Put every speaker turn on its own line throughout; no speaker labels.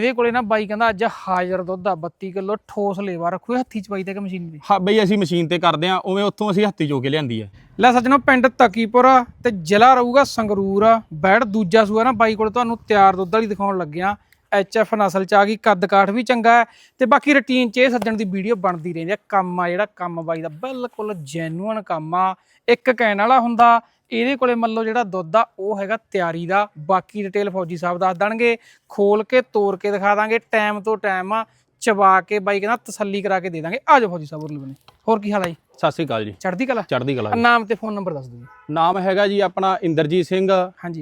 ਇਹਦੇ ਕੋਲੇ ਨਾ ਬਾਈ ਕਹਿੰਦਾ ਅੱਜ ਹਾਜ਼ਰ ਦੁੱਧ ਆ 32 ਕਿਲੋ ਠੋਸ ਲੇਵਾ ਰੱਖੋ ਹੱਥੀ ਚਵਾਈ ਤੇ ਕਿ ਮਸ਼ੀਨ ਦੀ?
ਹਾਂ ਬਈ ਅਸੀਂ ਮਸ਼ੀਨ ਤੇ ਕਰਦੇ ਆ ਉਵੇਂ ਉੱਥੋਂ ਅਸੀਂ ਹੱਥੀ ਚੋ ਕੇ ਲਿਆਂਦੀ ਹੈ
ਲੈ ਸੱਜਣੋ ਪਿੰਡ ਤਕੀਪੁਰ ਆ ਤੇ ਜ਼ਿਲ੍ਹਾ ਰਹੂਗਾ ਸੰਗਰੂਰ ਆ। ਬੈੜ ਦੂਜਾ ਸੂਆ ਨਾ ਬਾਈ ਕੋਲ ਤੁਹਾਨੂੰ ਤਿਆਰ ਦੁੱਧ ਵਾਲੀ ਦਿਖਾਉਣ ਲੱਗਿਆ। ਐਫ ਨਸਲ ਚ ਆ ਗਈ ਕੱਦ ਕਾਠ ਵੀ ਚੰਗਾ ਹੈ ਤੇ ਬਾਕੀ ਰੁਟੀਨ ਚ ਇਹ ਸੱਜਣ ਦੀ ਵੀਡੀਓ ਬਣਦੀ ਰਹਿੰਦੀ ਆ। ਕੰਮ ਆ ਜਿਹੜਾ ਕੰਮ ਬਾਈ ਦਾ ਬਿਲਕੁਲ ਜੈਨੂਅਨ ਕੰਮ ਆ। ਇੱਕ ਕਹਿਣ ਵਾਲਾ ਹੁੰਦਾ ਇਹਦੇ ਕੋਲੇ ਮੰਨ ਲਓ ਜਿਹੜਾ ਦੁੱਧ ਆ ਉਹ ਹੈਗਾ ਤਿਆਰੀ ਦਾ। ਬਾਕੀ ਡਿਟੇਲ ਫੌਜੀ ਸਾਹਿਬ ਦੱਸ ਦੇਣਗੇ। ਖੋਲ ਕੇ ਤੋੜ ਕੇ ਦਿਖਾ ਦਾਂਗੇ। ਟਾਈਮ ਤੋਂ ਟਾਈਮ ਆ ਚਵਾ ਕੇ ਬਾਈ ਕਹਿੰਦਾ ਤਸੱਲੀ ਕਰਾ ਕੇ ਦੇ ਦਾਂਗੇ। ਆ ਜਾਓ ਫੌਜੀ ਸਾਹਿਬ ਉਰਲੇ ਬਨੇ ਹੋਰ ਕੀ ਹਾਲ ਆ ਜੀ?
ਸਤਿ ਸ੍ਰੀ ਅਕਾਲ ਜੀ।
ਚੜ੍ਹਦੀ ਕਲਾ?
ਚੜ੍ਹਦੀ ਕਲਾ।
ਨਾਮ ਤੇ ਫੋਨ ਨੰਬਰ ਦੱਸ ਦਿਓ। ਜੀ
ਨਾਮ ਹੈਗਾ ਜੀ ਆਪਣਾ ਇੰਦਰਜੀਤ ਸਿੰਘ।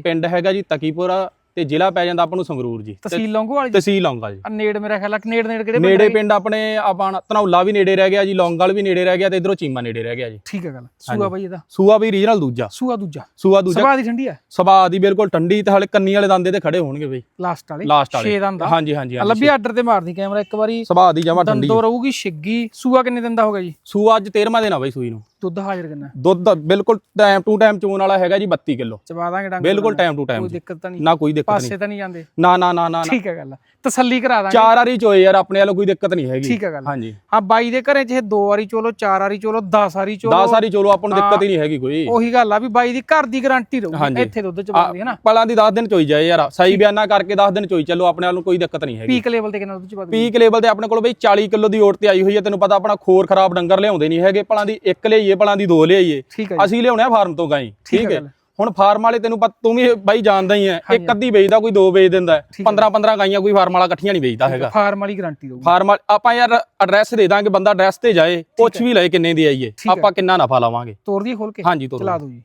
ਪਿੰਡ ਹੈਗਾ ਜੀ ਤਕੀਪੁਰਾ। ਤੇ ਜ਼ਿਲ੍ਹਾ ਪੈ ਜਾਂਦਾ ਆਪਾਂ ਨੂੰ ਸੰਗਰੂਰ ਜੀ।
ਤਹਿਸੀਲ ਲੌਂਗੋਵਾਲ ਜੀ?
ਤਹਿਸੀਲ ਲੌਂਗਾ ਜੀ।
ਨੇੜ ਮੇਰਾ ਖਿਆਲ ਆ ਨੇੜ ਨੇੜ ਕਿਹੜੇ
ਨੇੜੇ? ਪਿੰਡ ਆਪਣੇ ਆਪਣਾ ਧਨੌਲਾ ਵੀ ਨੇੜੇ ਰਹਿ ਗਿਆ ਜੀ ਲੌਂਗਲ ਵੀ ਨੇੜੇ ਰਹਿ ਗਿਆ ਤੇ ਇਧਰੋਂ ਚੀਮਾ ਨੇੜੇ ਰਹਿ ਗਿਆ ਜੀ।
ਠੀਕ ਹੈ ਗੱਲ। ਸੂਆ ਬਾਈ ਇਹਦਾ?
ਸੂਆ ਵੀ ਰੀਜਨਲ ਦੂਜਾ।
ਸੂਆ ਦੂਜਾ?
ਸੂਆ ਦੂਜਾ।
ਸਭਾ ਦੀ ਠੰਡੀ ਆ?
ਸਭਾ ਦੀ ਬਿਲਕੁਲ ਠੰਡੀ ਤੇ ਹਲੇ ਕੰਨੀ ਵਾਲੇ ਦੰਦੇ ਤੇ ਖੜੇ ਹੋਣਗੇ ਬਈ।
ਲਾਸਟ ਵਾਲੇ?
ਲਾਸਟ ਵਾਲੇ।
6 ਦੰਦ
ਹਾਂਜੀ ਹਾਂਜੀ
ਲੱਭੀ ਆਰਡਰ ਤੇ ਮਾਰਦੀ ਕੈਮਰਾ ਇੱਕ ਵਾਰੀ।
ਸਭਾ ਦੀ ਜਮਾ ਠੰਡੀ
ਦੰਦੋ ਰਹੂਗੀ ਛਿੱਗੀ। ਸੂਆ ਕਿੰਨੇ ਦਿਨ ਦਾ ਹੋਗਾ ਜੀ?
ਸੂਆ ਅੱਜ 13ਵਾਂ ਦਿਨ ਆ ਬਈ ਸੂਈ ਨੂੰ।
ਦੁੱਧ ਹਾਜ਼ਰ ਕਿੰਨਾ
ਦੁੱਧ ਬਿਲਕੁਲ ਟਾਈਮ ਟੂ ਟਾਈਮ ਚੋਣ ਵਾਲਾ ਹੈਗਾ ਜੀ 32 ਕਿਲੋ।
ਚਬਾ ਦਾਂਗੇ ਡੰਗ
ਬਿਲਕੁਲ ਟਾਈਮ ਟੂ
ਕੋਈ
ਟਾਈਮ
ਦਿੱਕਤ ਤਾਂ ਨਹੀਂ।
ਨਾ ਕੋਈ ਦਿੱਕਤ ਨਹੀਂ।
ਪਾਸੇ ਤਾਂ ਨਹੀਂ ਜਾਂਦੇ?
ਨਾ ਨਾ ਨਾ ਨਾ।
ਠੀਕ ਹੈ ਗੱਲ ਤਸੱਲੀ ਕਰਾ ਦਾਂਗੇ।
ਚਾਰ ਵਾਰੀ ਚੋਏ ਯਾਰ ਆਪਣੇ ਵੱਲੋਂ ਕੋਈ ਦਿੱਕਤ ਨਹੀਂ ਹੈਗੀ।
ਠੀਕ ਹੈ ਗੱਲ
ਹਾਂਜੀ।
ਹਾਂ ਬਾਈ ਦੇ ਘਰੇ ਚਾਹੇ ਦੋ ਵਾਰੀ ਚੋਲੋ ਚਾਰ ਵਾਰੀ ਚੋਲੋ 10 ਵਾਰੀ ਚੋਲੋ।
10 ਵਾਰੀ ਚੋਲੋ ਆਪਾਂ ਨੂੰ ਦਿੱਕਤ ਹੀ। ਨਹੀਂ ਹੈਗੀ ਕੋਈ।
ਉਹੀ ਗੱਲ ਆ ਵੀ ਬਾਈ ਦੀ ਘਰ ਦੀ ਗਾਰੰਟੀ ਰਹੂਗੀ। ਇੱਥੇ ਦੁੱਧ ਚਬਾਉਂਦੀ ਹੈ ਨਾ।
ਪਲਾਂ ਦੀ 10 ਦਿਨ ਚੋਈ ਜਾਏ ਯਾਰ। ਸਹੀ ਬਿਆਨਾ ਕਰਕੇ 10 ਦਿਨ ਚੋਈ ਚੱਲੋ ਆਪਣੇ ਵੱਲੋਂ ਕੋਈ ਦਿੱਕਤ ਨਹੀਂ ਹੈਗੀ।
ਪੀਕ ਲੈਵਲ ਤੇ ਕਿੰਨਾ ਦੁੱਧ ਚਬਾਉਂਦੀ?
ਪੀਕ ਲੈਵਲ ਤੇ ਆਪਣੇ ਕੋਲ ਬਈ 40 ਕਿਲੋ ਦੀ ਓਟ ਤੇ ਆਈ ਹੋਈ ਹੈ ਤੈਨੂੰ ਪਤਾ ਆਪਣਾ ਖੋਰ ਖਰਾਬ ਡੰਗਰ ਲਿਆਉਂਦੇ ਨਹੀਂ ਹੈਗੇ। ਪਲਾਂ ਦੀ ਇੱਕ ਲਿਆਈਏ ਪਲਾਂ ਦੀ ਦੋ ਲਿਆਈਏ।
ਠੀਕ ਹੈ ਜੀ।
ਅਸੀਂ ਲਿਆਉਣੇ ਆ ਫਾਰਮ ਤੋਂ ਗਾਈ।
ਠੀਕ
ਠੀਕ
ਹੈ
ਹੈ।
ਗੱਲ।
ਹੁਣ ਫਾਰਮ ਵਾਲੇ ਤੈਨੂੰ ਪਤਾ ਤੂੰ ਵੀ ਬਾਈ ਜਾਣਦਾ ਹੀ ਹੈ। ਇੱਕ ਅੱਧੀ ਵੇਚਦਾ ਕੋਈ ਦੋ ਵੇਚ ਦਿੰਦਾ 15 15 ਗਾਈਆਂ ਕੋਈ ਫਾਰਮ ਵਾਲਾ ਇਕੱਠੀਆਂ ਨਹੀਂ ਵੇਚਦਾ ਹੈਗਾ।
ਫਾਰਮ ਵਾਲੀ ਗਾਰੰਟੀ ਰਹੂਗੀ
ਫਾਰਮ ਵਾਲ- ਆਪਾਂ ਯਾਰ ਐਡਰੈਸ ਦੇ ਦਾਂਗੇ ਬੰਦਾ ਐਡਰੈਸ ਤੇ ਜਾਏ ਪੁੱਛ ਵੀ ਲਏ ਕਿੰਨੇ ਦੀ ਆਈਏ
ਠੀਕ ਹੈ।
ਆਪਾਂ ਕਿੰਨਾ ਨਫਾ ਲਾਵਾਂਗੇ।
ਤੋੜ ਦੀ ਖੋਲ ਕੇ।
ਹਾਂਜੀ ਤੋਂ
ਚਲਾ ਦਿਓ ਜੀ।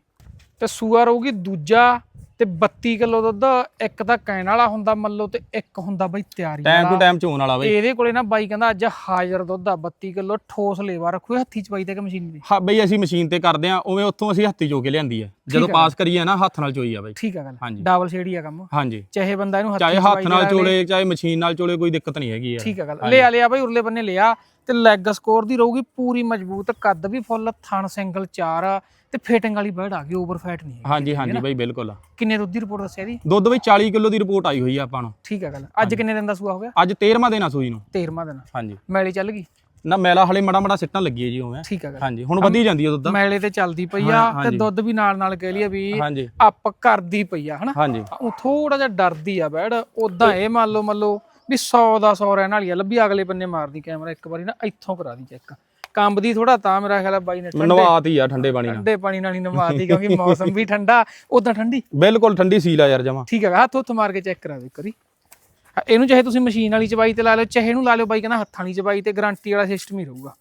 ਤੇ ਸੂਆ ਰਹੂਗੀ ਦੂਜਾ ਤੇ 32 ਕਿਲੋ ਦੁੱਧ ਇੱਕ ਤਾਂ ਕਹਿਣ ਵਾਲਾ ਹੁੰਦਾ ਮੰਨ ਲਓ ਤੇ ਇੱਕ ਹੁੰਦਾ ਬਈ ਤਿਆਰੀ
ਟਾਈਮ ਟੂ ਟਾਈਮ ਚੋਣ ਵਾਲਾ ਬਈ।
ਇਹਦੇ ਕੋਲੇ ਨਾ ਬਾਈ ਕਹਿੰਦਾ ਅੱਜ ਹਾਜ਼ਰ ਦੁੱਧ ਆ 32 ਕਿਲੋ ਠੋਸ ਲੇਵਾ ਰੱਖੋ ਹੱਥੀ ਚਵਾਈ ਤੇ ਕਿ ਮਸ਼ੀਨ ਦੀ?
ਹਾਂ ਬਈ ਅਸੀਂ ਮਸ਼ੀਨ ਤੇ ਕਰਦੇ ਆ ਉਵੇਂ ਉੱਥੋਂ ਅਸੀਂ ਹੱਥੀ ਚੋ ਕੇ ਲਿਆਂਦੀ ਹੈ ਜਦੋਂ
ਹੈ।
ਪਾਸ ਕਰੀਏ ਨਾ ਹੱਥ ਨਾਲ ਚੋਈ ਆ ਬਈ।
ਠੀਕ ਆ ਗੱਲ।
ਹਾਂਜੀ।
ਡਬਲ ਸ਼ੇਡੀ ਆ ਕੰਮ।
ਹਾਂਜੀ।
ਚਾਹੇ ਬੰਦਾ ਇਹਨੂੰ ਹੱਥੀ
ਚਾਹੇ ਹੱਥ ਨਾਲ। ਚੋਲੇ ਚਾਹੇ ਮਸ਼ੀਨ ਨਾਲ ਚੋਲੇ ਕੋਈ ਦਿੱਕਤ ਨਹੀਂ ਹੈਗੀ ਯਾਰ।
ਠੀਕ ਆ ਗੱਲ। ਲਿਆ ਲਿਆ ਬਾਈ ਉਰਲੇ ਬੰਨੇ ਲਿਆ ਤੇ ਲੈਗ ਸਕੋਰ ਦੀ ਰਹੂਗੀ ਪੂਰੀ ਮਜ਼ਬੂਤ ਕੱਦ ਵੀ ਫੁੱਲ ਥਣ ਸਿੰਗਲ ਚਾਰ ਆ ਤੇ ਫੀਟਿੰਗ ਵਾਲੀ ਬਰਡ ਆ ਗਈ ਓਵਰ ਫੈਟ ਨਹੀਂ ਹੈ
ਹਾਂਜੀ ਹਾਂਜੀ ਬਈ ਬਿਲਕੁਲ
ਕਿੰਨੇ ਦੁੱਧ ਦੀ ਰਿਪੋਰਟ ਦੱਸਿਆ ਦੀ
ਦੁੱਧ ਬਈ 40 ਕਿਲੋ ਦੀ ਰਿਪੋਰਟ ਆਈ ਹੋਈ ਆ ਆਪਾਂ ਨੂੰ।
ਠੀਕ ਆ ਗੱਲ। ਅੱਜ ਕਿੰਨੇ ਦਿਨ ਦਾ ਸੂਆ ਹੋ ਗਿਆ?
ਅੱਜ 13ਵਾਂ ਦਿਨ ਆ ਸੂਈ ਨੂੰ।
13ਵਾਂ ਦਿਨ।
ਹਾਂਜੀ।
ਮੈਲੇ ਚੱਲ ਗਈ?
ਨਾ ਮੈਲਾ ਹਲੇ ਮੜਾ ਮੜਾ ਸਿੱਟਣ ਲੱਗੀ ਹੈ ਜੀ ਉਵੇਂ।
ਠੀਕ ਗੱਲ।
ਹਾਂਜੀ ਹੁਣ ਵਧੀ ਜਾਂਦੀ ਹੈ ਦੁੱਧ
ਮੈਲੇ ਤੇ ਚੱਲਦੀ ਪਈ ਆ
ਹਾਂ,
ਤੇ। ਦੁੱਧ ਵੀ ਨਾਲ ਨਾਲ ਕਹਿ ਲਈਏ ਵੀ ਅੱਪ ਕਰਦੀ ਪਈ ਆ ਹਨਾ? ਉਹ ਥੋੜਾ ਜਿਹਾ ਡਰਦੀ ਆ ਬੈੜ ਉਦਾਂ ਇਹ ਮੰਨ ਲਓ ਮੰਨ ਲਓ ਵੀ 100 ਦਾ 100 ਰਹਿਣ ਵਾਲੀ ਆ ਲੱਭੀ ਅਗਲੇ ਬੰਨੇ ਮਾਰਦੀ ਕੈਮਰਾ ਇੱਕ ਵਾਰੀ ਨਾ ਇੱਥੋਂ ਕਰਾ ਦੀ ਚੈੱਕ। ਕੰਬਦੀ ਥੋੜਾ ਤਾਂ ਮੇਰਾ ਖਿਆਲ ਆ ਬਾਈ ਨੇ ਠੰਡੇ
ਨਵਾਤੀ ਆ ਠੰਡੇ ਪਾਣੀ ਨਾਲ।
ਠੰਡੇ ਪਾਣੀ ਨਾਲ ਹੀ ਨਵਾਤੀ ਕਿਉਂਕਿ ਮੌਸਮ ਵੀ ਠੰਡਾ ਉਦਾਂ ਠੰਡੀ।
ਬਿਲਕੁਲ ਠੰਡੀ ਸੀਲ ਆ ਯਾਰ ਜਮਾ।
ਠੀਕ ਹੈ ਹੱਥ ਉੱਥ ਮਾਰ ਕੇ ਚੈੱਕ ਕਰਾ ਵਾਰੀ। ਹਾਂ, ਇਹਨੂੰ ਚਾਹੇ ਤੁਸੀਂ ਮਸ਼ੀਨ ਵਾਲੀ ਚਬਾਈ ਤੇ ਲਾ ਲਿਓ ਚਾਹੇ ਇਹਨੂੰ ਲਾ ਲਿਓ ਬਾਈ ਕਹਿੰਦਾ ਹੱਥਾਂ ਵਾਲੀ ਚਬਾਈ ਤੇ ਗਾਰੰਟੀ ਵਾਲਾ ਸਿਸਟਮ ਹੀ ਰਹੂਗਾ।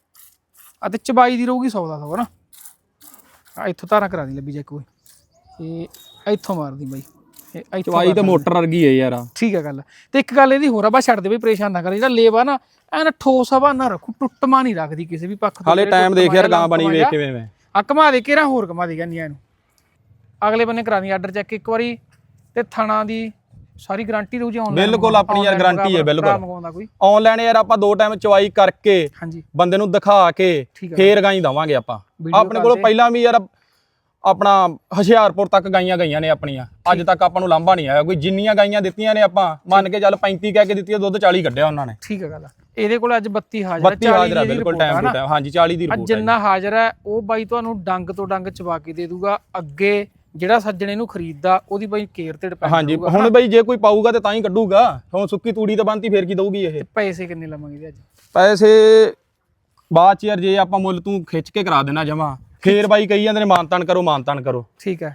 ਆ ਤੇ ਚਬਾਈ ਦੀ ਰਹੂਗੀ 100 ਦਾ 100 ਨਾ ਆ ਇੱਥੋਂ ਧਾਰਾਂ ਕਰਾ ਦੀ ਲੱਭੀ ਜੇ ਕੋਈ ਇਹ ਇੱਥੋਂ ਮਾਰਦੀ ਬਾਈ।
ਚਵਾਈ ਤੇ ਮੋਟਰ ਵਰਗੀ ਹੈ ਯਾਰ
ਠੀਕ ਹੈ ਗੱਲ। ਤੇ ਇੱਕ ਗੱਲ ਇਹਦੀ ਹੋਰ ਆ ਬਸ ਛੱਡ ਦੇ ਬਈ ਪਰੇਸ਼ਾਨ ਨਾ ਕਰ। ਜਿਹੜਾ ਲੇਵਾ ਨਾ ਐਨ ਠੋਸ ਹਵਾ ਨਾ ਰੱਖੂ ਟੁੱਟਮਾ ਨਹੀਂ ਰੱਖਦੀ ਕਿਸੇ ਵੀ ਪੱਖ ਤੋਂ।
ਹਾਲੇ ਟਾਈਮ ਦੇਖ ਯਾਰ ਗਾਂ ਬਣੀ ਵੇਖ ਕਿਵੇਂ ਮੈਂ।
ਆ ਘਮਾ ਦੇ ਕੇ ਨਾ ਹੋਰ ਘਮਾ ਦੇ ਗੰਨੀਆਂ ਇਹਨੂੰ। ਅਗਲੇ ਬੰਨੇ ਕਰਾ ਦੀ ਆਰਡਰ ਚੈੱਕ ਇੱਕ ਵਾਰੀ ਤੇ ਥਣਾ ਦੀ ਸਾਰੀ ਗਾਰੰਟੀ ਰਹੂ ਜੇ ਆਨਲਾਈਨ
ਬਿਲਕੁਲ ਆਪਣੀ ਯਾਰ guarantee ਹੈ, ਬਿਲਕੁਲ। ਆਨਲਾਈਨ ਯਾਰ ਆਪਾਂ ਦੋ ਟਾਈਮ ਚਵਾਈ ਕਰਕੇ ਬੰਦੇ ਨੂੰ ਦਿਖਾ ਕੇ ਫੇਰ ਗਾਈ ਦਵਾਂਗੇ ਆਪਾਂ। ਆਪਣੇ ਕੋਲੋਂ ਪਹਿਲਾਂ ਵੀ ਯਾਰ ਆਪਣਾ ਹੁਸ਼ਿਆਰਪੁਰ ਤੱਕ ਗਾਈਆਂ ਗਈਆਂ ਨੇ ਆਪਣੀਆਂ। ਅੱਜ ਤੱਕ ਆਪਾਂ ਨੂੰ ਲਾਂਭਾ ਨਹੀਂ ਆਇਆ। ਕੋਈ ਜਿੰਨੀਆਂ ਗਾਈਆਂ ਦਿੱਤੀਆਂ ਨੇ ਆਪਾਂ ਮੰਨ ਕੇ ਚੱਲ 35 ਕਹਿ ਕੇ ਦਿੱਤੀ ਦੁੱਧ 40 ਕੱਢਿਆ ਉਹਨਾਂ ਨੇ।
ਠੀਕ ਹੈ ਗੱਲ ਇਹਦੇ ਕੋਲ ਅੱਜ 32 ਹਾਜ਼ਰ ਹੈ
32 ਹਾਜ਼ਰ ਬਿਲਕੁਲ ਟਾਈਮ। ਟੂ ਟਾਈਮ ਹਾਂਜੀ 40 ਦੀ ਰਿਪੋਰਟ ਹੈ
ਜਿੰਨਾ ਹਾਜ਼ਰ ਹੈ ਉਹ ਬਾਈ ਤੁਹਾਨੂੰ ਡੰਗ ਤੋਂ ਡੰਗ ਚਬਾ ਕੇ ਦੇ ਦੂਗਾ। ਅੱਗੇ ਜਿਹੜਾ ਸੱਜਣੇ ਨੂੰ ਖਰੀਦਦਾ ਉਹਦੀ ਬਾਈ ਕੇਅਰ ਤੇ ਡਿਪੈਂਡ
ਹਾਂਜੀ ਹੁਣ ਬਈ ਜੇ ਕੋਈ ਪਾਊਗਾ ਤੇ ਤਾਂ ਹੀ ਕੱਢੂਗਾ। ਹੁਣ ਸੁੱਕੀ ਤੂੜੀ ਤੇ ਬੰਨਤੀ ਫੇਰ ਕੀ ਦਊਗੀ ਇਹ?
ਪੈਸੇ ਕਿੰਨੇ ਲਵਾਂਗੇ ਅੱਜ?
ਪੈਸੇ ਬਾਅਦ ਚ ਯਾਰ ਜੇ ਆਪਾਂ ਮੁੱਲ ਤੂੰ ਖਿੱਚ ਕੇ ਕਰਾ ਦੇਣਾ ਜਮਾ ਫੇਰ ਬਾਈ ਕਹੀ ਜਾਂਦੇ ਨੇ ਮਾਨਤਾਨ ਕਰੋ ਮਾਨਤਾਨ ਕਰੋ।
ਠੀਕ ਹਾਂ।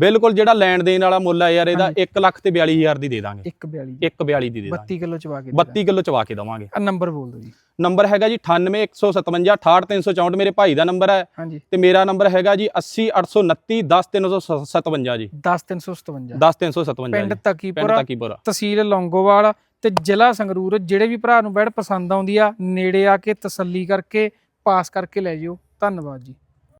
ਬਿਲਕੁਲ ਜਿਹੜਾ ਲੈਣ ਦੇਣ ਵਾਲਾ ਮੁੱਲ ਹੈ ਯਾਰ ਇਹਦਾ 1 ਲੱਖ ਤੇ 42000 ਦੀ ਦੇ ਦਾਂਗੇ।
142
142 ਦੀ। ਦੇ ਦਾਂਗੇ।
32 ਕਿਲੋ ਚਬਾ ਕੇ
32 ਕਿਲੋ ਚਵਾ ਕੇ ਦਵਾਂਗੇ।
ਆ ਨੰਬਰ ਬੋਲ ਦਿਓ ਜੀ।
ਨੰਬਰ ਹੈਗਾ ਜੀ 9815 68364 ਮੇਰੇ ਭਾਈ ਦਾ ਨੰਬਰ ਹੈ। ਤੇ ਮੇਰਾ ਨੰਬਰ ਹੈਗਾ ਜੀ 80829 10357 ਜੀ।
10357
10357
ਪਿੰਡ
ਜੀ।
ਤਕੀਪੁਰ
ਪਿੰਡ ਤਕੀਪੁਰ
ਤਹਿਸੀਲ ਲੌਂਗੋਵਾਲ ਤੇ ਜ਼ਿਲ੍ਹਾ ਸੰਗਰੂਰ ਜਿਹੜੇ ਵੀ ਭਰਾ ਨੂੰ ਬੈਡ ਪਸੰਦ ਆਉਂਦੀ ਆ ਨੇੜੇ ਆ ਕੇ ਤਸੱਲੀ ਕਰਕੇ ਪਾਸ ਕਰਕੇ ਲੈ ਜਿਓ। ਧੰਨਵਾਦ ਜੀ।